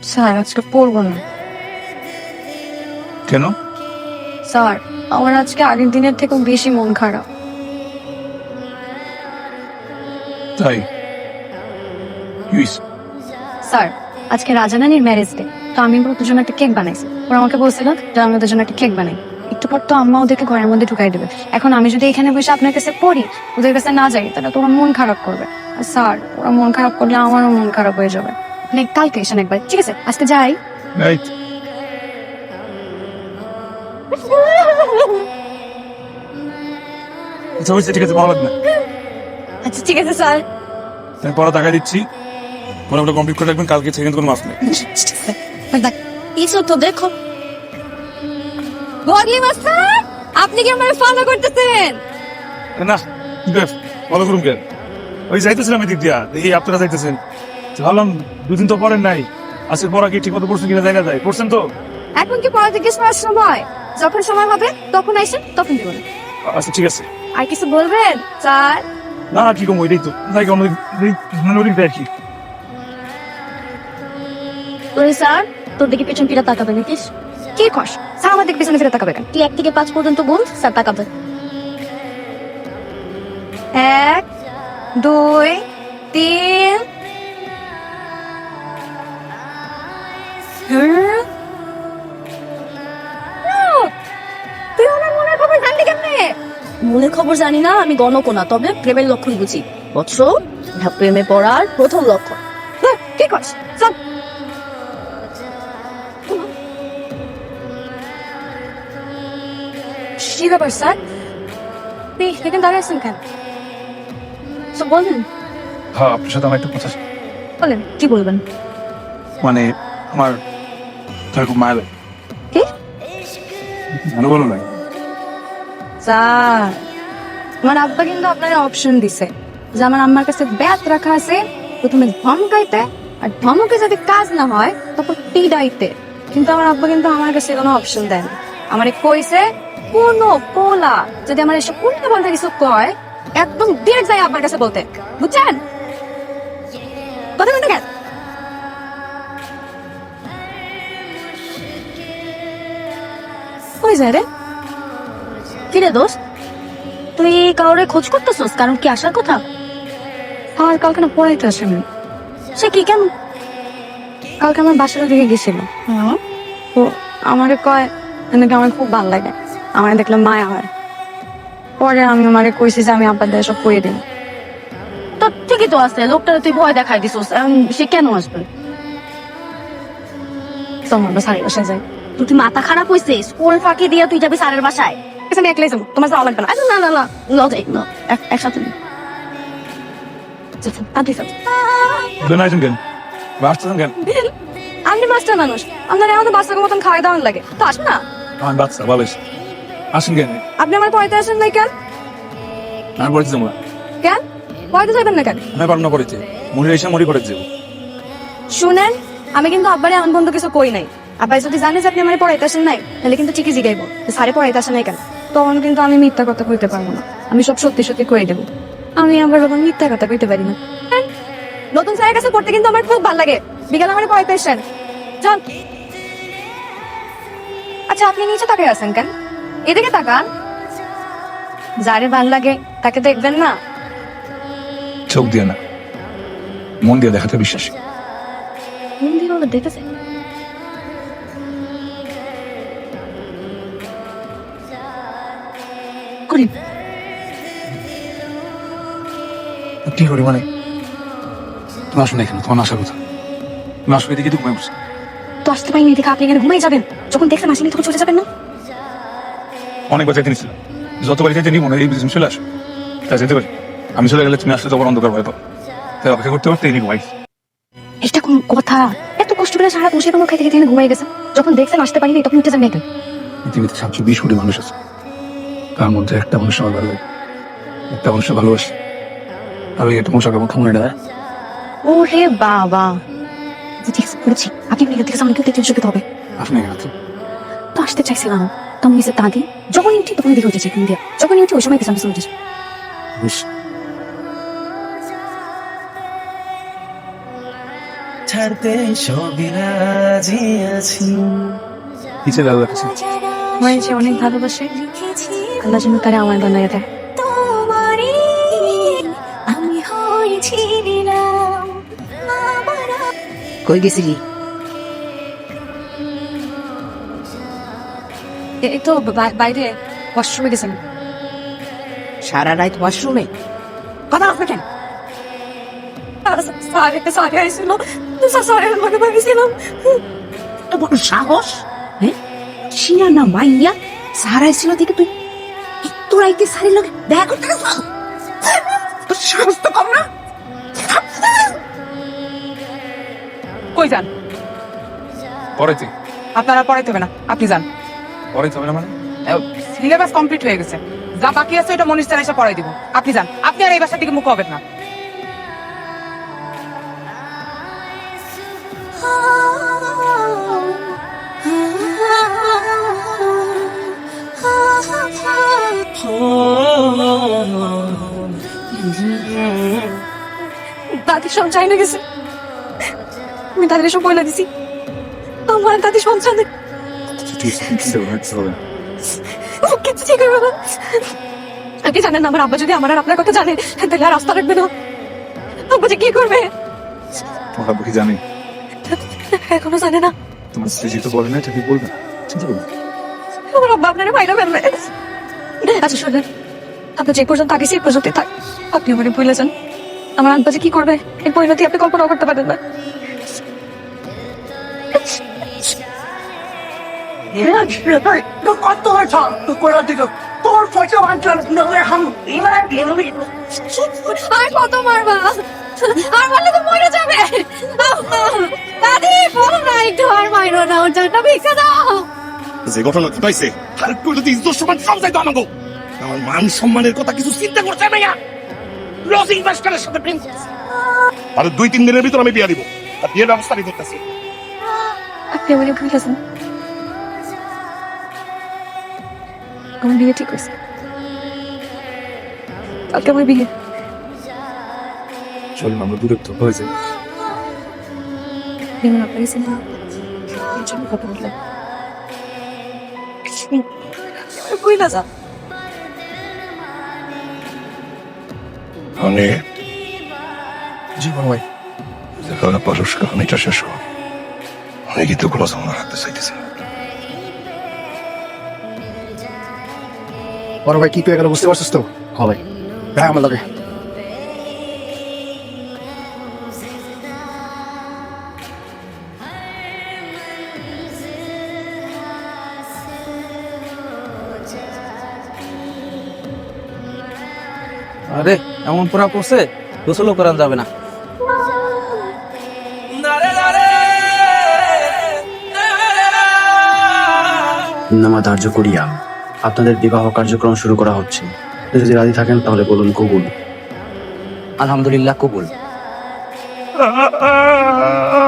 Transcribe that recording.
Sir আজকে পড়ব না। কেন? স্যার আমার আজকে আগের দিনের থেকেও বেশি মন খারাপ। তাই? স্যার আজকে রাজানানির ম্যারেজ ডে তো আমি ওদের জন্য একটা কেক বানাইছি। ওরা আমাকে বলছিল যে আমি ওদের জন্য একটা কেক বানাই। একটু পর তো আম্মা ওদেরকে ঘরের মধ্যে ঢুকাই দেবে। এখন আমি যদি এখানে বসে আপনার কাছে পড়ি ওদের কাছে না যাই তাহলে তো ওরা মন খারাপ করবে। আর স্যার ওরা মন খারাপ করলে আমারও মন খারাপ হয়ে যাবে। মানে কালকে এসেন একবার ঠিক আছে? আজকে যাই। এই, আচ্ছা ঠিক আছে ভালো লাগবে আচ্ছা ঠিক আছে স্যার। আমি টাকা দিচ্ছি। কমপ্লিট করে রাখবেন কালকে সেকেন্ড কোনো মাফ নেই। দেখ কিছু তো দেখো। বদলি মাস্টার আপনি কি আমার ফলো করতেছেন? না ভালো করুন কেন ওই যাইতেছিলাম দিয়া দেখি আপনারা যাইতেছেন। ভাবলাম দুদিন তো পড়েন নাই। আজকে পড়া কি ঠিক মতো পড়ছেন কিনা জায়গা যায়। পড়ছেন তো? এখন কি পড়াতে কিছু আর সময় যখন সময় হবে তখন আইসেন তখন দিব আচ্ছা ঠিক আছে। আর কিছু বলবেন? স্যার? না না কি কম ওইটাই তো। তাই অন্য ওদিক দেয় কি। তুই স্যার তোর দিকে পেছন ফিরে তাকাবে নাকিস কি কস? স্যার আমার দিকে পেছনে ফিরে তাকাবে কেন? তুই এক থেকে পাঁচ পর্যন্ত গুণ স্যার তাকাবে। এক দুই তিন তুই ওনার মনের খবর জানলি কেমনে? মনের খবর জানি না আমি গণকোনা তবে প্রেমের লক্ষণ বুঝি। বৎস এটা প্রেমে পড়ার প্রথম লক্ষণ। হ্যাঁ, কি করছ চল। কি ব্যাপার স্যার? আপনি এখানে দাঁড়িয়ে আছেন কেন? বলুন হ্যাঁ আপনার সাথে আমার একটা কথা বলেন কি বলবেন? মানে আমার তার খুব মায়া লাগে। কি? ভালো ভালো লাগে। স্যার আমার আব্বা কিন্তু আপনার অপশন দিছে। যে আমার আম্মার কাছে ব্যাত রাখা আছে প্রথমে ধমকাইতে আর ধমকে যদি কাজ না হয় তখন পিডাইতে। কিন্তু আমার আব্বা কিন্তু আমার কাছে কোনো অপশন দেন আমারে কইছে কোন কোলা যদি আমার এসব উল্টো পাল্টা কিছু কয় একদম ডিরেক্ট যাই আব্বার কাছে বলতে। বুঝছেন? কই যায় রে। কিরে দোস্ত তুই কাউরে খোঁজ করতেছস? কারণ কি আসার কথা? আমার কালকে না পড়াইতে আসেনি। সে কি কেন? কালকে আমার বাসার দিকে গেছিল। তো আমারে কয় নাকি আমার খুব ভালো লাগে। আমার দেখলাম মায়া হয়। পরে আমি আমারে কইছি যে আমি আব্বার দিয়ে সব দিন তো ঠিকই তো আছে লোকটা তুই ভয় দেখাই দিছস। সে কেন আসবে? তোমার আমরা সারি বাসায় তুই কি মাথা খারাপ হয়েছে স্কুল ফাঁকি দিয়ে তুই যাবি স্যারের বাসায়। আচ্ছা, আমি একলাই যাব। তোমার যাওয়া লাগবে না। আচ্ছা না না না যাই ল একসাথে নি। আচ্ছা, মাস্টার মানুষ। আপনার আমাদের বাচ্চাকে মতন খাওয়াই দাওয়ান লাগে। তো আসুন না। বাচ্চা ভালো আছে। আসেন কেন? আপনি আমার আসেন নাই কেন? আমি পড়েছি তোমরা কেন? যাবেন না কেন? আমি করেছি এসে মরি করে যাব। শুনেন আমি কিন্তু আব্বারে আন বন্ধু কিছু কই নাই। আব্বাই যদি জানে যে আপনি আমার পড়াইতে আসেন নাই? তাহলে কিন্তু ঠিকই জিগাইবো। স্যারে পড়াইতে আসেন নাই কেন? তখন কিন্তু আমি মিথ্যা কথা কইতে পারব না। আমি সব সত্যি সত্যি কই দেবো। আমি আবার আবার মিথ্যা কথা কইতে পারি না। হ্যাঁ? নতুন স্যারের কাছে পড়তে কিন্তু আমার খুব ভালো লাগে। বিকালে আমার পড়াইতে আসেন। যান। আচ্ছা আপনি নিচে তাকাই আছেন কেন? এদিকে তাকান। যারে ভালো লাগে তাকে দেখবেন না। চোখ দিয়ে না। মন দিয়ে দেখাতে বিশ্বাসী। মন দিয়ে দেখেছে করি। কি করি মানে? তুমি আসো না এখানে তোমার আসার কথা। তুমি আসো এদিকে তো ঘুমাই বসে। তো আসতে পারিনি দেখে আপনি এখানে ঘুমাই যাবেন। যখন দেখছেন আসেনি তখন চলে যাবেন না? যতবার চাইতে মনে হয় এই বিজনেস চলে আসো। তা যেতে পারি। আমি চলে গেলে তুমি আসলে তখন অন্ধকার ভয় পাও। তাই অপেক্ষা করতে করতে এদিকে ঘুমাই। এটা কোন কথা? এত কষ্ট করে সারা বসে কোনো খাইতে খেতে ঘুমাই গেছে। যখন দেখছেন আসতে পারিনি তখন উঠে যান কেন পৃথিবীতে সাতশো বিশ কোটি মানুষ আছে। তার মধ্যে একটা মানুষ আমার ভালো লাগে। একটা মানুষের ভালোবাসে। আমি একটা মশা কেমন খামনে না ও হে বাবা। ঠিক বলেছি আপনি এখান থেকে আমাকে দেখতে চোখে হবে। আপনি তো তো আসতে চাইছিলাম। তখন তা দিই যখন উঠি তখন দিকে উঠেছে কোন দিয়া। যখন উঠি ওই সময় পিছন পিছন উঠেছে ছাড়তে সবই রাজি আছি। আমার অনেক ভালোবাসে। আল্লাহ যেন তারা আমার বানায় দেয়। কই গেছিলি? এই তো বাইরে ওয়াশরুমে গেছেন সারা রাত ওয়াশরুমে? কথা আসবে কেন? সারে সারে আইছিল সারে আমাকে ভাবিছিলাম বড় সাহস হ্যাঁ? শিয়া না মাইয়া সারা ছিল দেখে তুই আইতে সারি লোক দেখা করতে সাহস তো কম না। কই যান? পড়াইতে আপনারা পড়াইতে হবে না আপনি যান। পড়াইতে হবে না মানে? সিলেবাস কমপ্লিট হয়ে গেছে। যা বাকি আছে ওটা মনির স্যার এসে পড়াই দিব। আপনি যান। আপনি আর এই বাসার দিকে মুখ হবেন না। দাদি সব চাই না গেছে। আমি দাদির সব বলে দিছি। আমার দাদি সন্তান কিছু ঠিক হবে না। আপনি জানেন আমার আব্বা যদি আমার আর আপনার কথা জানে তাহলে আর রাস্তা রাখবে না। আব্বা যে কি করবে? তোমার আব্বু কি জানি? এখনও জানে না। তোমার স্ত্রী যেহেতু বলে না এটা কি বলবে চিন্তা করবে। আমার আব্বা আপনার বাইরে ফেলবে। আচ্ছা শোনেন। আপনি যে পর্যন্ত আগে সেই পর্যন্ত থাক। আপনি আমাকে ভুলে যান। আমার আব্বা যে কি করবে? এই পরিণতি আপনি কল্পনাও করতে পারেন না। কত তোর পয়সা বাঞ্চাল নলে হাম এবার আর কত মারবা? আর মারলে তো মরে যাবে। দাদি বলো না একটু আর মাইরো না, ওর জন্য দাও। যে ঘটনা ঘটাইছে আর একটু যদি ইজ্জত সম্মান যাইতো আমাকে আমার মান সম্মানের কথা কিছু চিন্তা করছে ভাইয়া। লজিং মাস্টারের সাথে প্রেম আর দুই তিন দিনের ভিতর আমি বিয়া দিব আর বিয়ের ব্যবস্থা আমি করতেছি। আপনি আমাকে ভুলে গেছেন আমার বিয়ে ঠিক হয়েছে। কালকে আমার বিয়ে। চল না, আমরা দূরে তো হয়ে যাই। কথা বললাম। ভুলে যা। মানে জি বড় ভাই। যেখানে পারস কাহিনীটা শেষ কর। আমি কিন্তু কোনো সামনে রাখতে চাইতেছি। বড় ভাই কি পেয়ে গেল বুঝতে পারছিস তো? হবে দেখ আমার লাগে। আরে এমন পুরা করছে? গোসলও করান যাবে না। নামা ধার্য করিয়া আপনাদের বিবাহ কার্যক্রম শুরু করা হচ্ছে। যদি রাজি থাকেন তাহলে বলুন কবুল। আলহামদুলিল্লাহ কবুল।